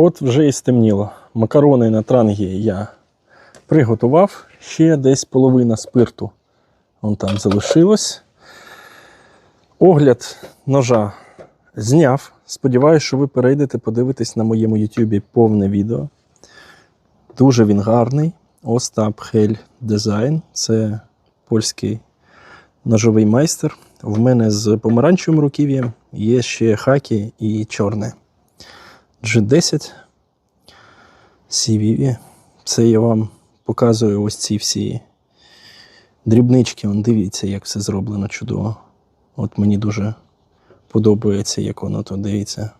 От вже і стемніло. Макарони на трангі я приготував. Ще десь половина спирту вон там залишилось. Огляд ножа зняв. Сподіваюсь, що ви перейдете, подивитесь на моєму YouTube повне відео. Дуже він гарний. Остап Хель Дизайн. Це польський ножовий майстер. В мене з помаранчевим руків'ям є ще хакі і чорне. G10 CVV. Це я вам показую ось ці всі дрібнички. Вон, дивіться, як все зроблено чудово. От мені дуже подобається, як воно тут дивіться.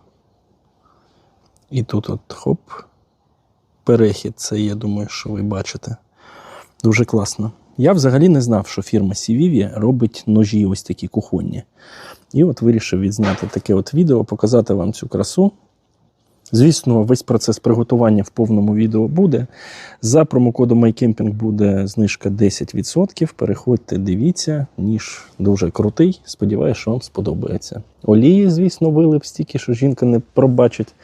І тут от хоп. Перехід, це я думаю, що ви бачите. Дуже класно. Я взагалі не знав, що фірма CVV робить ножі ось такі кухонні. І от вирішив відзняти таке от відео, показати вам цю красу. Звісно, весь процес приготування в повному відео буде. За промокодом MyCamping буде знижка 10%. Переходьте, дивіться, ніж дуже крутий. Сподіваюся, що вам сподобається. Олії, звісно, вилив стільки, що жінка не пробачить.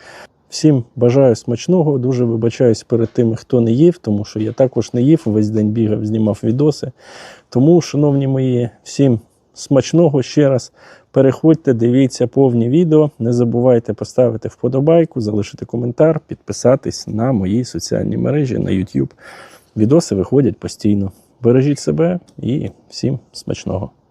Всім бажаю смачного, дуже вибачаюсь перед тими, хто не їв, тому що я також не їв, весь день бігав, знімав відоси. Тому, шановні мої, всім смачного ще раз. Переходьте, дивіться повні відео. Не забувайте поставити вподобайку, залишити коментар, підписатись на мої соціальні мережі на YouTube. Відоси виходять постійно. Бережіть себе і всім смачного!